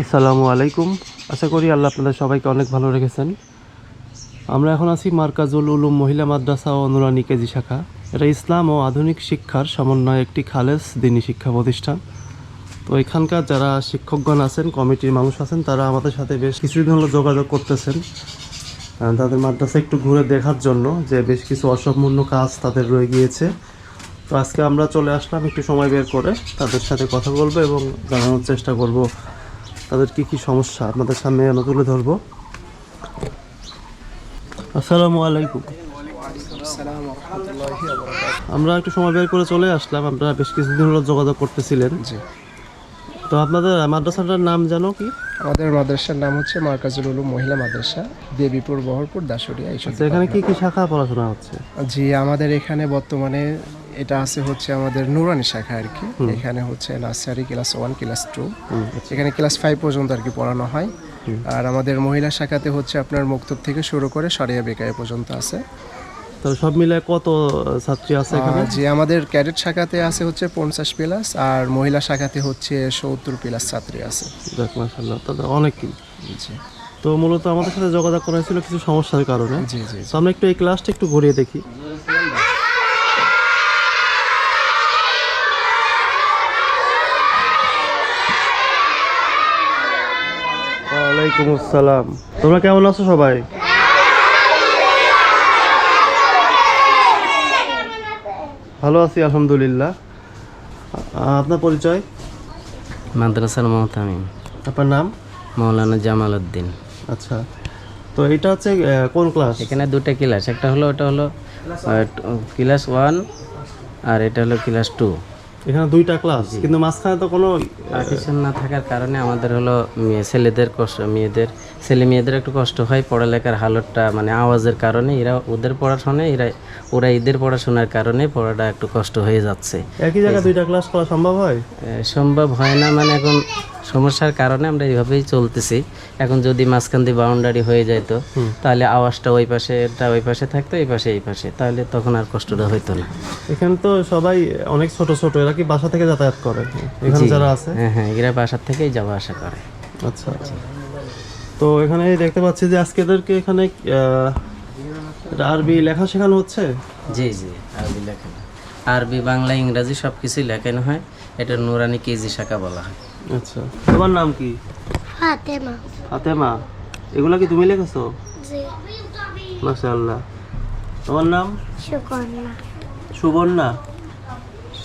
আসসালামু আলাইকুম। আশা করি আল্লাহ আপনাদের সবাইকে অনেক ভালো রেখেছেন। আমরা এখন আছি মার্কাজুল উলুম মহিলা মাদ্রাসা ও নুরানি কেজি শাখা। এটা ইসলাম ও আধুনিক শিক্ষার সমন্বয়ে একটি খালেস দিনী শিক্ষা প্রতিষ্ঠান। তো এখানকার যারা শিক্ষকগণ আছেন, কমিটির মানুষ আছেন, তারা আমাদের সাথে বেশ কিছুদিন হলো যোগাযোগ করতেছেন। তাদের মাদ্রাসা একটু ঘুরে দেখার জন্য যে বেশ কিছু অসম্পূর্ণ কাজ তাদের রয়ে গিয়েছে। তো আজকে আমরা চলে আসলাম একটু সময় বের করে, তাদের সাথে কথা বলব এবং জানানোর চেষ্টা করব তাদের কি কি সমস্যা আপনাদের সামনে আমরা তুলে ধরবো। আসসালামু আলাইকুম। আমরা একটু সময় বের করে চলে আসলাম আপনারা বেশ কিছুদিন হলো যোগাযোগ করতেছিলেন। জি। তো আপনাদের মাদ্রাসাটার নাম জানো কি? আমাদের মাদ্রাসার নাম হচ্ছে মার্কাজুল উলুম মহিলা মাদ্রাসা দেবীপুর বহরপুর দাসুরিয়া এইসব আচ্ছা এখানে কি কি শাখা পড়াশোনা হচ্ছে? জি আমাদের এখানে বর্তমানে এটা আছে হচ্ছে আমাদের নুরানি শাখা আর কি। এখানে হচ্ছে nursery class one class two এখানে ক্লাস ফাইভ পর্যন্ত আর কি পড়ানো হয়। আর আমাদের মহিলা শাখাতে হচ্ছে আপনার মুক্তব থেকে শুরু করে সরিয়া বেকায় পর্যন্ত আছে। তো সব মিলে কত ছাত্রী আছে এখানে? যে আমাদের ক্যাডেট শাখাতে আছে হচ্ছে পঞ্চাশ প্লাস আর মহিলা শাখাতে হচ্ছে সত্তর প্লাস ছাত্রী আছে। দেখ মাসাল্লাহ তাদের অনেকই জি। তো মূলত আমাদের সাথে যোগাযোগ করা হয়েছিল কিছু সমস্যার কারণে। জি জি তো আমরা একটু এই ক্লাসটা একটু ঘুরিয়ে দেখি। ওয়ালাইকুম আসসালাম। তোমরা কেমন আছো সবাই? ভালো আছি আলহামদুলিল্লাহ। আপনার পরিচয়? মাদ্রাসার মহতামিম। আপনার নাম? মৌলানা জামাল উদ্দিন। আচ্ছা। তো এটা হচ্ছে কোন ক্লাস? এখানে দুটো ক্লাস একটা হলো ওটা হলো ক্লাস ওয়ান আর এটা হলো ক্লাস টু। এখানে দুইটা ক্লাস কিন্তু মাঝখানে তো কোনো পার্টিশন না থাকার কারণে আমাদের হলো মেয়ে- ছেলেদের কষ্ট মেয়েদের ছেলে মেয়েদের একটু কষ্ট হয় পড়ালেখার হালতটা মানে আওয়াজের কারণে এরা ওদের পড়াশোনায় এরা ওরা এদের পড়াশোনার কারণে পড়াটা একটু কষ্ট হয়ে যাচ্ছে। একই জায়গায় দুইটা ক্লাস করা সম্ভব হয়? সম্ভব হয় না মানে এখন সমস্যার কারণে আমরা এইভাবেই চলতেছি। এখন যদি মাঝখান দিয়ে বাউন্ডারি হয়ে যেত তাহলে আওয়াজটা ওই পাশে এটা ওই পাশে থাকতো এই পাশে এই পাশে। তাহলে তখন আর কষ্টটা হইতো না। এখানে তো সবাই অনেক ছোট ছোট এরা কি বাসা থেকে যাতায়াত করে? এখানে যারা আছে? হ্যাঁ হ্যাঁ এরা বাসার থেকেই যাওয়া আসা করে। আচ্ছা। আচ্ছা তো এখানে দেখতে পাচ্ছি যে আজকে এদেরকে এখানে আরবি লেখা শেখানো হচ্ছে? জি জি আরবি লেখানো আরবি বাংলা ইংরাজি সব কিছুই লেখানো হয়। এটা নুরানি কেজি শাখা বলা হয়। আচ্ছা। তোমার নাম কি? ফাতেমা। ফাতেমা। এগুলা কি তুমি লিখেছো? জি। মাশাআল্লাহ। তোমার নাম? সুকন্যা। সুবর্ণা।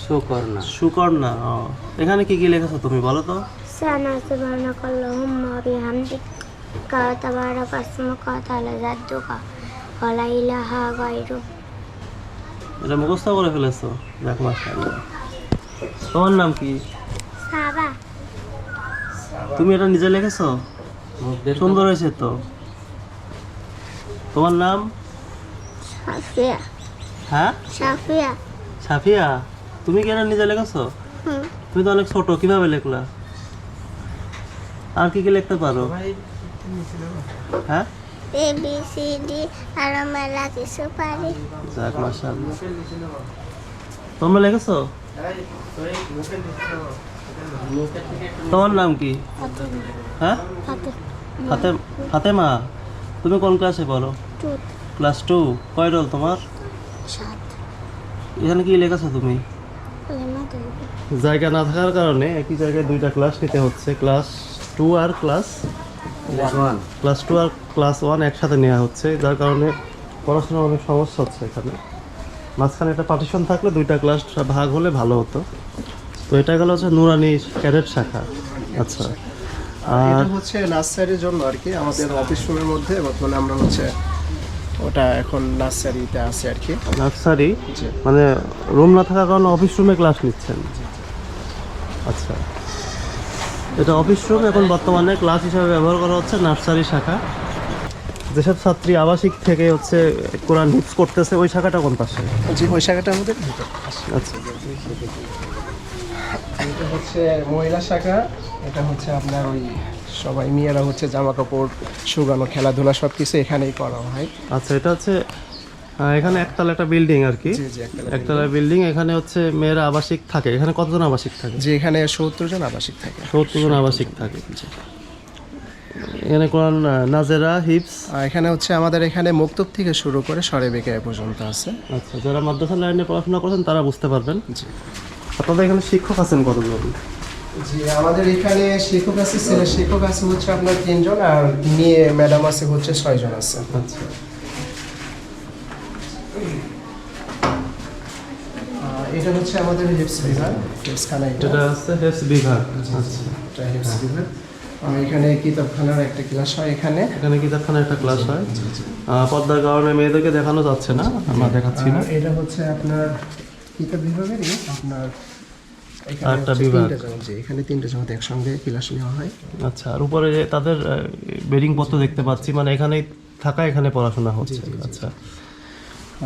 সুকর্ণা সুকর্ণা ও। এখানে কি কি লিখেছো তুমি বলো তো? সানা সুবহানাক আল্লাহুম্মা বিহামদিক। কা তাবারাক আসমুকা তাআলা জাদ্দুকা। ওয়ালা ইলাহা গায়রুক। এটা মুখস্থ করে ফেলেছো? দেখ মাশাআল্লাহ। তোমার নাম কি? তুমি এটা নিজে লিখেছো? সুন্দর হয়েছে তো। তোমার নাম? সাফিয়া। হ্যাঁ? সাফিয়া। সাফিয়া? তুমি কি এটা নিজে লিখেছো? তুমি তো অনেক ছোট কীভাবে লিখলা? আর কি কি লিখতে পারো? হ্যাঁ? এ বি সি ডি আরও মেলা কিছু পারি যাক মাশাআল্লাহ। তোমরা লিখেছো? তোমার নাম কি? হ্যাঁ? ফাতে ফাতে ফাতেমা তুমি কোন ক্লাসে পড়ো? ক্লাস টু কয় রোল তোমার? এখানে কি লিখেছো তুমি? জায়গা না থাকার কারণে একই জায়গায় দুইটা ক্লাস নিতে হচ্ছে। ক্লাস টু আর ক্লাস ওয়ান ক্লাস টু আর ক্লাস ওয়ান একসাথে নেওয়া হচ্ছে যার কারণে পড়াশোনার অনেক সমস্যা হচ্ছে এখানে। মাঝখানে একটা পার্টিশন থাকলে দুইটা ক্লাস ভাগ হলে ভালো হতো। তো এটা গেল হচ্ছে নুরানি ক্যাডেট শাখা। আচ্ছা। আর এটা হচ্ছে নার্সারির জন্য আর কি আমাদের অফিস রুমের মধ্যে বর্তমানে আমরা হচ্ছে ওটা এখন নার্সারিতে আছে আর কি। নার্সারি? মানে রুম না থাকার কারণে অফিস রুমে ক্লাস নিচ্ছেন? আচ্ছা। এটা অফিস রুম এখন বর্তমানে ক্লাস হিসাবে ব্যবহার করা হচ্ছে নার্সারি শাখা। যেসব ছাত্রী আবাসিক থেকে হচ্ছে কোরআন হিপস করতেছে ওই শাখাটা কোন পাশে? ওই শাখাটা আমাদের আচ্ছা। এটা হচ্ছে মহিলা শাখা। এটা হচ্ছে আপনার ওই সবাই মেয়েরা হচ্ছে জামা কাপড় শুকানো খেলাধুলা সব কিছু এখানেই করা হয়। আচ্ছা এটা হচ্ছে এখানে একতলা একটা বিল্ডিং আর কি। একতলা বিল্ডিং। এখানে হচ্ছে মেয়েরা আবাসিক থাকে। এখানে কতজন আবাসিক থাকে? যে এখানে সত্তর জন আবাসিক থাকে। সত্তর জন আবাসিক থাকে। এখানে কোরআন নাজেরা হিপস আর এখানে হচ্ছে আমাদের এখানে মুক্তব থেকে শুরু করে সরে বেকে পর্যন্ত আছে। আচ্ছা যারা মাদ্রাসা লাইনে পড়াশোনা করছেন তারা বুঝতে পারবেন। জি। আপনাদের এখানে শিক্ষক আছেন কতজন? জি আমাদের এখানে শিক্ষক আছে ছেলে শিক্ষক আছে হচ্ছে আপনার তিনজন আর মেয়ে ম্যাডাম আছে হচ্ছে ছয়জন আছে। আচ্ছা। এটা হচ্ছে আমাদের হিপস বিভাগ হিপস এটা। এটা হচ্ছে হেপস বিভাগ। আচ্ছা এটা হিপস বিভাগ। এখানে কিতাবখানার একটা ক্লাস হয় এখানে। এখানে কিতাবখানা একটা ক্লাস হয়। পর্দার কারণে মেয়েদেরকে দেখানো যাচ্ছে না আমরা দেখাচ্ছি না। এটা হচ্ছে আপনার কিতাব বিভাগেরই আপনার হচ্ছে বিভাগ। এখানে তিনটে জমাতে একসঙ্গে ক্লাস নেওয়া হয়। আচ্ছা আর উপরে তাদের বেডিং পত্র দেখতে পাচ্ছি মানে এখানেই থাকা এখানে পড়াশোনা হচ্ছে। আচ্ছা।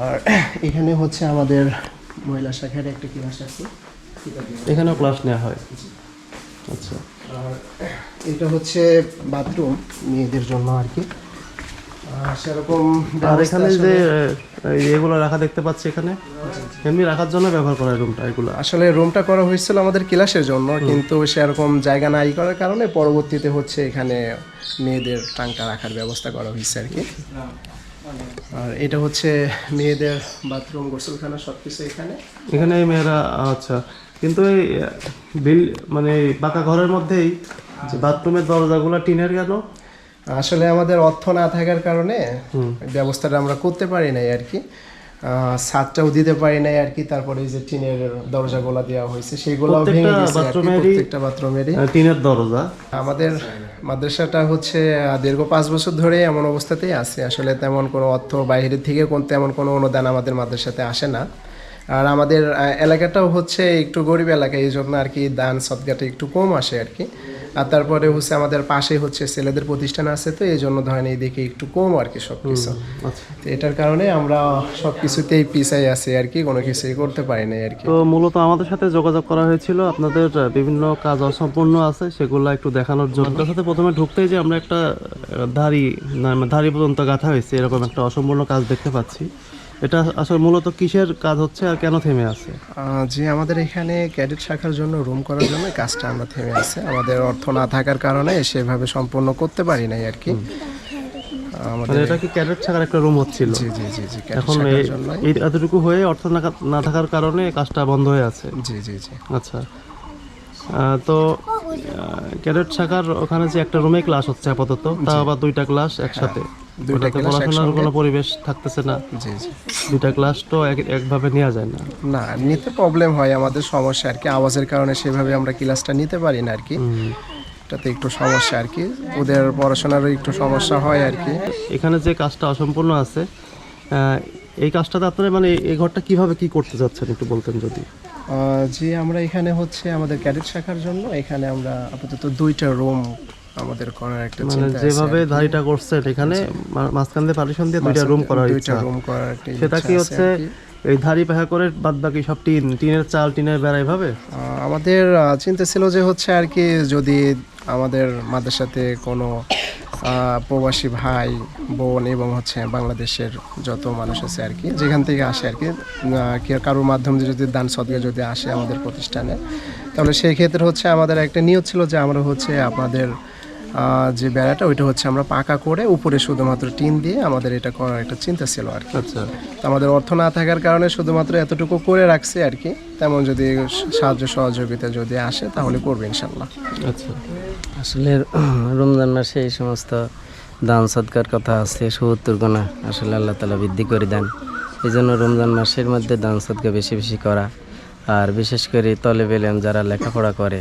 আর এখানে হচ্ছে আমাদের মহিলা শাখার একটা ক্লাস আছে। এখানেও ক্লাস নেওয়া হয়। আচ্ছা। আর এটা হচ্ছে বাথরুম মেয়েদের জন্য আর কি। সেরকম আর এখানে যে এগুলো রাখা দেখতে পাচ্ছি এখানে এমনি রাখার জন্য ব্যবহার করা রুমটা এগুলো। আসলে রুমটা করা হয়েছিল আমাদের ক্লাসের জন্য কিন্তু সেরকম জায়গা নাই করার কারণে পরবর্তীতে হচ্ছে এখানে মেয়েদের টাঙ্কা রাখার ব্যবস্থা করা হয়েছে আর কি। আর এটা হচ্ছে মেয়েদের বাথরুম গোসলখানা সব কিছু এখানে এখানে মেয়েরা আচ্ছা কিন্তু এই বিল মানে পাকা ঘরের মধ্যেই যে বাথরুমের দরজাগুলো টিনের কেন? আসলে আমাদের অর্থ না থাকার কারণে ব্যবস্থাটা আমরা করতে পারি নাই আর কি। ছাদটাও দিতে পারি নাই আর কি তারপরে যে টিনের দরজাগুলা দেওয়া হয়েছে সেগুলো ভেঙে গেছে প্রত্যেকটা বাথরুমেরই টিনের দরজা। আমাদের মাদ্রাসাটা হচ্ছে দীর্ঘ পাঁচ বছর ধরে এমন অবস্থাতেই আছে। আসলে তেমন কোনো অর্থ বাইরে থেকে কোন তেমন কোনো অনুদান আমাদের মাদ্রাসাতে আসে না। আর আমাদের এলাকাটাও হচ্ছে একটু গরিব এলাকা এই জন্য আর কি দান সদগাটা একটু কম আসে আর কি। আর তারপরে হচ্ছে আমাদের পাশে হচ্ছে ছেলেদের প্রতিষ্ঠান আছে তো এই জন্য ধরেন এই দিকে একটু কম আর কি সব কিছু আচ্ছা। তো এটার কারণে আমরা সব কিছুতেই পিছাই আছি আর কি কোনো কিছুই করতে পারি না আর কি। তো মূলত আমাদের সাথে যোগাযোগ করা হয়েছিল আপনাদের বিভিন্ন কাজ অসম্পূর্ণ আছে সেগুলো একটু দেখানোর জন্য। তার সাথে প্রথমে ঢুকতেই যে আমরা একটা ধাড়ি না ধাড়ি পর্যন্ত গাঁথা হয়েছে এরকম একটা অসম্পূর্ণ কাজ দেখতে পাচ্ছি। এটা আসলে মূলত কিসের কাজ হচ্ছে আর কেন থেমে আছে? জি আমাদের এখানে ক্যাডেট শাখার জন্য রুম করার জন্য কাজটা আমরা থেমে আছে। আমাদের অর্থ না থাকার কারণে সেভাবে সম্পূর্ণ করতে পারি নাই আর কি। আমাদের মানে এটা কি ক্যাডেট ছাড়ার একটা রুম হচ্ছিল? জি জি জি জি এখন এই- এতটুকু হয়ে অর্থ না না থাকার কারণে কাজটা বন্ধ হয়ে আছে? জি জি জি। আচ্ছা। তো ক্যাডেট শাখার ওখানে যে একটা রুমে ক্লাস হচ্ছে আপাতত তা আবার দুইটা ক্লাস একসাথে। হ্যাঁ, ওটাতে class পড়াশোনার কোনো পরিবেশ থাকতেছে না। জি জি। দুইটা ক্লাস তো এক- একভাবে নেওয়া যায় না। না নিতে প্রবলেম হয় আমাদের সমস্যা আর কি। আওয়াজের কারণে সেভাবে আমরা ক্লাসটা নিতে পারি না আর কি। এটাতে একটু সমস্যা আর কি। ওদের পড়াশোনারও একটু সমস্যা হয় আর কি। এখানে যে কাজটা অসম্পূর্ণ আছে এই কাজটাতে আপনারা মানে এই ঘরটা কীভাবে কি করতে যাচ্ছেন একটু বলতেন যদি? জি আমরা এখানে হচ্ছে আমাদের ক্যাডেট শাখার জন্য এখানে আমরা আপাতত দুইটা রুম আমাদের করার একটা মানে চিন্তা আছে। যেভাবে করছেন এখানে মাঝখান দিয়ে পার্টিশন দিয়ে দুইটা রুম করার দুইটা ইচ্ছা। রুম করার একটা সেটা কি হচ্ছে এই পাহা করে বাদ বাকি সব টিন টিনের চাল টিনের বেড়া এভাবে? আমাদের চিন্তা ছিল যে হচ্ছে আর কি যদি আমাদের মাদ্রাসাতে কোনো প্রবাসী ভাই বোন এবং হচ্ছে বাংলাদেশের যত মানুষ আছে আর কি যেখান থেকে আসে আর কি কারোর মাধ্যমে যদি দান সদকা যদি আসে আমাদের প্রতিষ্ঠানে তাহলে সেই ক্ষেত্রে হচ্ছে আমাদের একটা নিয়ত ছিল যে আমরা হচ্ছে আপনাদের যে বেড়াটা ওইটা হচ্ছে আমরা পাকা করে উপরে শুধুমাত্র টিন দিয়ে আমাদের এটা করার একটা চিন্তা ছিল আর কি। আচ্ছা। তো আমাদের অর্থ না থাকার কারণে শুধুমাত্র এতটুকু করে রাখছি আর কি। তেমন যদি সাহায্য সহযোগিতা যদি আসে তাহলে করবে ইনশাল্লাহ আচ্ছা। আসলে রমজান মাসে এই সমস্ত দান সৎকার কথা আছে সত্তর গোনা আসলে আল্লাহ তালা বৃদ্ধি করে দেন। এই জন্য রমজান মাসের মধ্যে দান সৎকা বেশি বেশি করা। আর বিশেষ করে তলে বেলেম যারা লেখাপড়া করে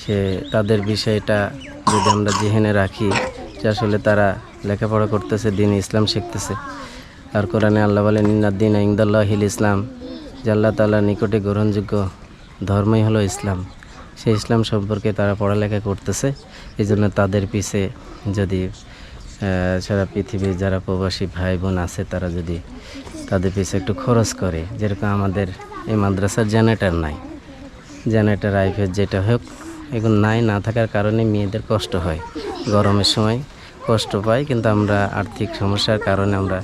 সে তাদের বিষয়টা যদি আমরা জেহেনে রাখি, যে আসলে তারা লেখাপড়া করতেছে, দিন ইসলাম শিখতেছে। আর কোরআনে আল্লাহ বলেন ইন্নাদ্দিন ইংদাল্লাহিল ইসলাম। যে আল্লাহ তাল্লাহ নিকটে গ্রহণযোগ্য ধর্মই হলো ইসলাম। সেই ইসলাম সম্পর্কে তারা পড়ালেখা করতেছে। এই জন্য তাদের পিছে যদি সারা পৃথিবীর যারা প্রবাসী ভাই বোন আছে, তারা যদি তাদের পিছে একটু খরচ করে, যেরকম আমাদের এই মাদ্রাসার জেনারেটার নাই। জেনারেটার আইফের যেটা হোক এখন নাই না থাকার কারণে মেয়েদের কষ্ট হয়। গরমের সময় কষ্ট পাই কিন্তু আমরা আর্থিক সমস্যার কারণে আমরা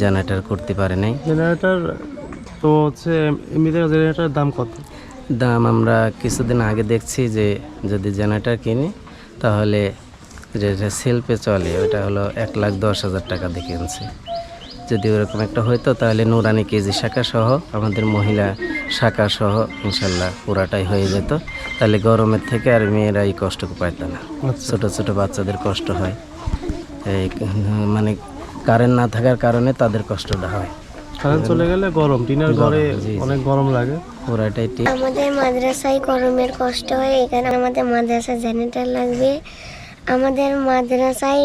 জেনারেটর করতে পারি নাই। জেনারেটর তো হচ্ছে এমনিতে জেনারেটারের দাম কত? দাম আমরা কিছুদিন আগে দেখছি যে যদি জেনারেটর কিনি তাহলে যেটা সেলফে চলে ওটা হলো এক লাখ দশ হাজার টাকা দিয়ে কিনছে। যদি ওরকম একটা হইতো তাহলে নুরানি কেজি শাখা সহ আমাদের মহিলা শাখা সহ ইনশাল্লাহ পুরাটাই হয়ে যেত। তাহলে গরমের থেকে আর মেয়েরা এই কষ্ট পাইত না। ছোট ছোট বাচ্চাদের কষ্ট হয়। এই মানে কারেন্ট না থাকার কারণে তাদের কষ্টটা হয়। কারেন্ট চলে গেলে গরম টিনের ঘরে অনেক গরম লাগে। পুরাটাই আমাদের মাদ্রাসায় গরমের কষ্ট হয় এখানে আমাদের মাদ্রাসা জেনারেটর লাগবে। আমাদের মাদ্রাসায়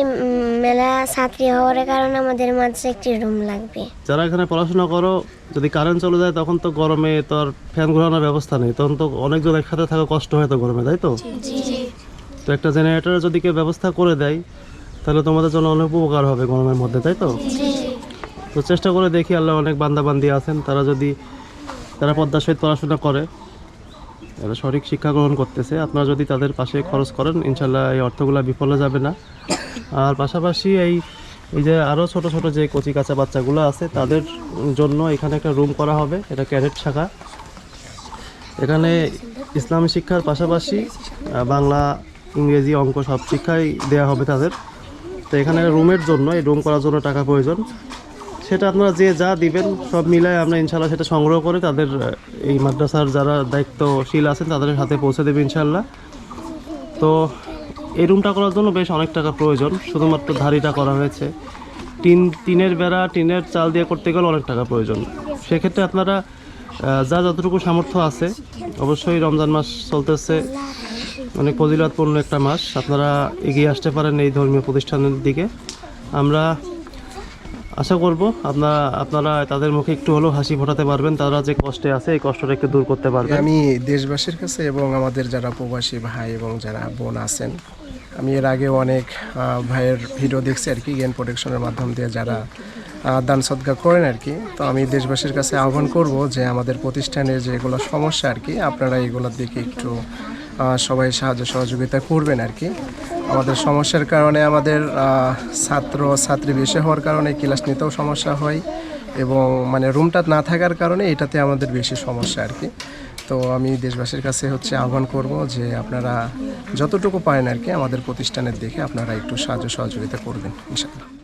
মেলা ছাত্রী হওয়ার কারণে আমাদের মাদ্রাসায় একটি রুম লাগবে। যারা এখানে পড়াশোনা করো যদি কারেন্ট চলে যায় তখন তো গরমে তো আর ফ্যান ঘোরানোর ব্যবস্থা নেই। তখন তো অনেকজন একসাথে থাকা কষ্ট হয় তো গরমে তাই তো? তো একটা জেনারেটরের যদি কেউ ব্যবস্থা করে দেয় তাহলে তোমাদের জন্য অনেক উপকার হবে গরমের মধ্যে তাই তো? তো চেষ্টা করে দেখি আল্লাহ অনেক বান্দাবান্দি আছেন। তারা যদি তারা পদ্মার সহিত পড়াশোনা করে তারা সঠিক শিক্ষা গ্রহণ করতেছে, আপনারা যদি তাদের পাশে খরচ করেন, ইনশাল্লাহ এই অর্থগুলো বিফলে যাবে না। আর পাশাপাশি এই এই যে আরও ছোট ছোট যে কচি কাঁচা বাচ্চাগুলো আছে, তাদের জন্য এখানে একটা রুম করা হবে, এটা ক্যাডেট শাখা। এখানে ইসলামী শিক্ষার পাশাপাশি বাংলা, ইংরেজি অঙ্ক সব শিক্ষাই দেওয়া হবে তাদের। তো এখানে রুমের জন্য, এই রুম করার জন্য টাকা প্রয়োজন। সেটা আপনারা যে যা দিবেন, সব মিলায় আমরা ইনশাল্লাহ সেটা সংগ্রহ করে তাদের এই মাদ্রাসার যারা দায়িত্বশীল আছেন তাদের হাতে পৌঁছে দেবে ইনশাল্লাহ তো এই রুমটা করার জন্য বেশ অনেক টাকা প্রয়োজন, শুধুমাত্র ধারিটা করা হয়েছে। টিন, টিনের বেড়া, টিনের চাল দিয়ে করতে গেলে অনেক টাকা প্রয়োজন। সেক্ষেত্রে আপনারা যা যতটুকু সামর্থ্য আছে, অবশ্যই রমজান মাস চলতেছে, অনেক ফজিলতপূর্ণ একটা মাস। আপনারা এগিয়ে আসতে পারেন এই ধর্মীয় প্রতিষ্ঠানের দিকে। আমরা আশা করব আপনারা আপনারা তাদের মুখে একটু হলেও হাসি ফোটাতে পারবেন, তারা যে কষ্টে আছে এই কষ্টটা একটু দূর করতে পারবেন। আমি দেশবাসীর কাছে এবং আমাদের যারা প্রবাসী ভাই এবং যারা বোন আছেন, আমি এর আগে অনেক ভাইয়ের ভিডিও দেখছি আর কি গেন প্রোটেকশনের মাধ্যম দিয়ে যারা দান সদ্গা করেন আর কি। তো আমি দেশবাসীর কাছে আহ্বান করব যে আমাদের প্রতিষ্ঠানের যেগুলো সমস্যা আর কি, আপনারা এগুলোর দিকে একটু সবাই সাহায্য সহযোগিতা করবেন আর কি। আমাদের সমস্যার কারণে আমাদের ছাত্র ছাত্রী বেশি হওয়ার কারণে ক্লাস নিতেও সমস্যা হয় এবং মানে রুমটা না থাকার কারণে এটাতে আমাদের বেশি সমস্যা আর কি। তো আমি দেশবাসীর কাছে হচ্ছে আহ্বান করব যে আপনারা যতটুকু পারেন আর কি আমাদের প্রতিষ্ঠানের দেখে আপনারা একটু সাহায্য সহযোগিতা করবেন, ইনশাআল্লাহ।